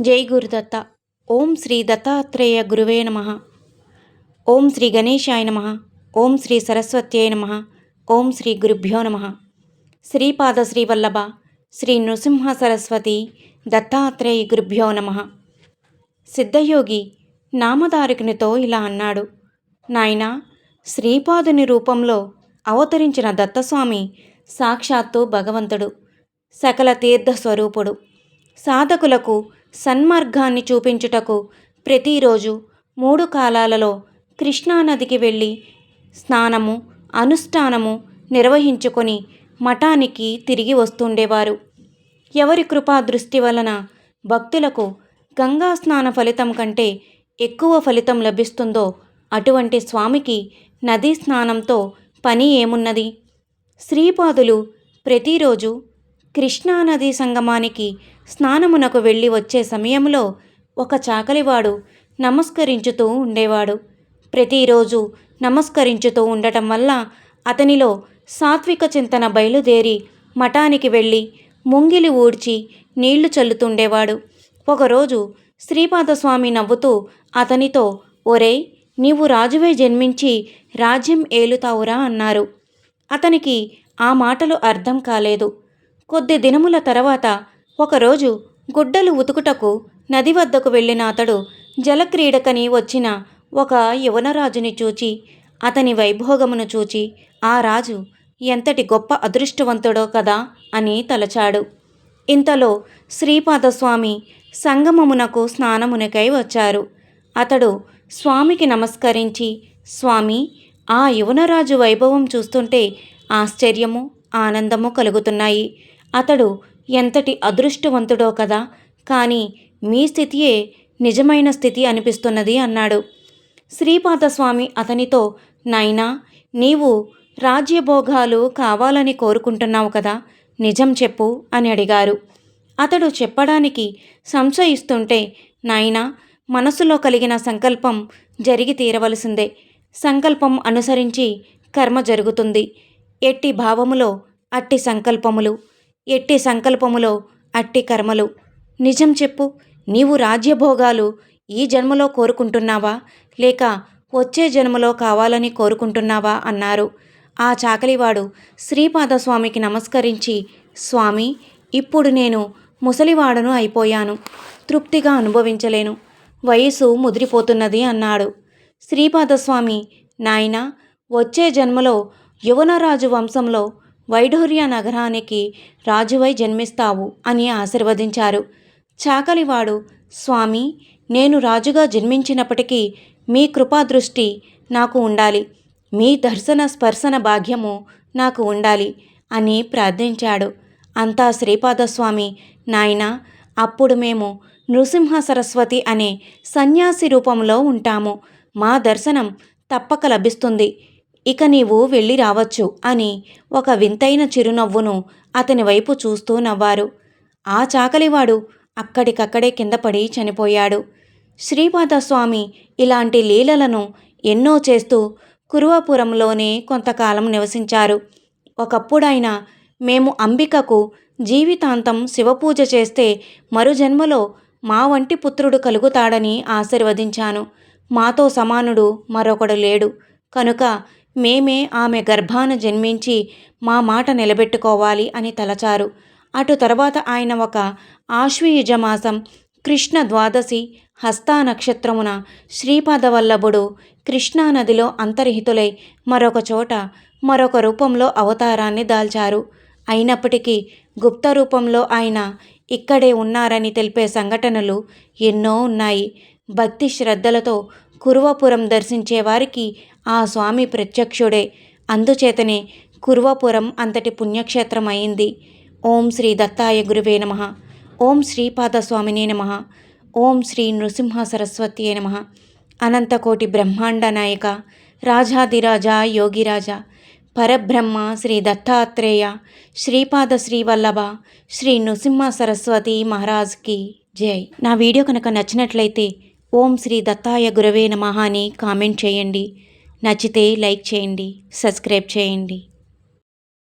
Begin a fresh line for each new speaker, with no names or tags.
జై గురుదత్త. ఓం శ్రీ దత్తాత్రేయ గురువే నమ. ఓం శ్రీ గణేశాయ నమ. ఓం శ్రీ సరస్వత్యై నమ. ఓం శ్రీ గురుభ్యో నమ. శ్రీపాద శ్రీవల్లభ శ్రీ నృసింహ సరస్వతి దత్తాత్రేయ గురుభ్యో నమ. సిద్ధయోగి నామధారకునితో ఇలా అన్నాడు. నాయనా శ్రీపాదుని రూపంలో అవతరించిన దత్తస్వామి సాక్షాత్తు భగవంతుడు సకల తీర్థ స్వరూపుడు. సాధకులకు సన్మార్గాన్ని చూపించుటకు ప్రతిరోజు మూడు కాలాలలో కృష్ణానదికి వెళ్ళి స్నానము అనుష్ఠానము నిర్వహించుకొని మఠానికి తిరిగి వస్తుండేవారు. ఎవరి కృపా దృష్టి వలన భక్తులకు గంగా స్నాన ఫలితం కంటే ఎక్కువ ఫలితం లభిస్తుందో అటువంటి స్వామికి నదీ స్నానంతో పని ఏమున్నది? శ్రీపాదులు ప్రతిరోజు కృష్ణానదీ సంగమానికి స్నానమునకు వెళ్ళి వచ్చే సమయంలో ఒక చాకలివాడు నమస్కరించుతూ ఉండేవాడు. ప్రతిరోజు నమస్కరించుతూ ఉండటం వల్ల అతనిలో సాత్విక చింతన బయలుదేరి మఠానికి వెళ్ళి ముంగిలి ఊడ్చి నీళ్ళు చల్లుతుండేవాడు. ఒకరోజు శ్రీపాదస్వామి నవ్వుతూ అతనితో ఒరే నీవు రాజువై జన్మించి రాజ్యం ఏలుతావురా అన్నారు. అతనికి ఆ మాటలు అర్థం కాలేదు. కొద్ది దినముల తర్వాత ఒకరోజు గుడ్డలు ఉతుకుటకు నది వద్దకు వెళ్ళిన అతడు జలక్రీడకని వచ్చిన ఒక యువనరాజుని చూచి అతని వైభోగమును చూచి ఆ రాజు ఎంతటి గొప్ప అదృష్టవంతుడో కదా అని తలచాడు. ఇంతలో శ్రీపాదస్వామి సంగమమునకు స్నానమునకై వచ్చారు. అతడు స్వామికి నమస్కరించి స్వామి ఆ యువనరాజు వైభవం చూస్తుంటే ఆశ్చర్యము ఆనందము కలుగుతున్నాయి అతడు ఎంతటి అదృష్టవంతుడో కదా. కానీ మీ స్థితియే నిజమైన స్థితి అనిపిస్తున్నది అన్నాడు. శ్రీపాదస్వామి అతనితో నాయనా నీవు రాజ్యభోగాలు కావాలని కోరుకుంటున్నావు కదా. నిజం చెప్పు అని అడిగారు. అతడు చెప్పడానికి సంశయిస్తుంటే నాయనా మనసులో కలిగిన సంకల్పం జరిగి తీరవలసిందే. సంకల్పం అనుసరించి కర్మ జరుగుతుంది. ఎట్టి భావములో అట్టి సంకల్పములు. ఎట్టి సంకల్పములో అట్టి కర్మలు. నిజం చెప్పు నీవు రాజ్యభోగాలు ఈ జన్మలో కోరుకుంటున్నావా? లేక వచ్చే జన్మలో కావాలని కోరుకుంటున్నావా? అన్నారు. ఆ చాకలివాడు శ్రీపాదస్వామికి నమస్కరించి స్వామి ఇప్పుడు నేను ముసలివాడను అయిపోయాను. తృప్తిగా అనుభవించలేను. వయసు ముదిరిపోతున్నది అన్నాడు. శ్రీపాదస్వామి నాయన వచ్చే జన్మలో యువనరాజు వంశంలో వైఢూర్య నగరానికి రాజువై జన్మిస్తావు అని ఆశీర్వదించారు. చాకలివాడు స్వామి నేను రాజుగా జన్మించినప్పటికీ మీ కృపాదృష్టి నాకు ఉండాలి. మీ దర్శన స్పర్శన భాగ్యము నాకు ఉండాలి అని ప్రార్థించాడు. అంతా శ్రీపాదస్వామి నాయన అప్పుడు మేము నృసింహ సరస్వతి అనే సన్యాసి రూపంలో ఉంటాము. మా దర్శనం తప్పక లభిస్తుంది. ఇక నీవు వెళ్ళి రావచ్చు అని ఒక వింతైన చిరునవ్వును అతని వైపు చూస్తూ నవ్వారు. ఆ చాకలివాడు అక్కడికక్కడే కింద పడి చనిపోయాడు. శ్రీపాదస్వామి ఇలాంటి లీలలను ఎన్నో చేస్తూ కురువపురంలోనే కొంతకాలం నివసించారు. ఒకప్పుడైనా మేము అంబికకు జీవితాంతం శివపూజ చేస్తే మరు జన్మలో మా వంటి పుత్రుడు కలుగుతాడని ఆశీర్వదించాను. మాతో సమానుడు మరొకడు లేడు. కనుక మేమే ఆమె గర్భాన జన్మించి మా మాట నిలబెట్టుకోవాలి అని తలచారు. అటు తర్వాత ఆయన ఒక ఆశ్వయుజమాసం కృష్ణ ద్వాదశి హస్తా నక్షత్రమున శ్రీపాదవల్లభుడు కృష్ణానదిలో అంతర్హితులై మరొక చోట మరొక రూపంలో అవతారాన్ని దాల్చారు. అయినప్పటికీ గుప్త రూపంలో ఆయన ఇక్కడే ఉన్నారని తెలిపే సంఘటనలు ఎన్నో ఉన్నాయి. భక్తి శ్రద్ధలతో కురువపురం దర్శించే వారికి ఆ స్వామి ప్రత్యక్షుడే. అందుచేతనే కురువపురం అంతటి పుణ్యక్షేత్రం అయింది ఓం శ్రీ దత్తాయ గురువే నమ. ఓం శ్రీపాదస్వామినే నమ. ఓం శ్రీ నృసింహ సరస్వతి నమ. అనంతకోటి బ్రహ్మాండ నాయక రాజాదిరాజా యోగిరాజా. పరబ్రహ్మ శ్రీ దత్తాత్రేయ శ్రీపాద శ్రీవల్లభ శ్రీ నృసింహ సరస్వతి మహారాజ్కి జై. నా వీడియో కనుక నచ్చినట్లయితే ఓం శ్రీ దత్తాయ గురవే నమ అని కామెంట్ చేయండి. నచ్చితే లైక్ చేయండి. సబ్స్క్రైబ్ చేయండి.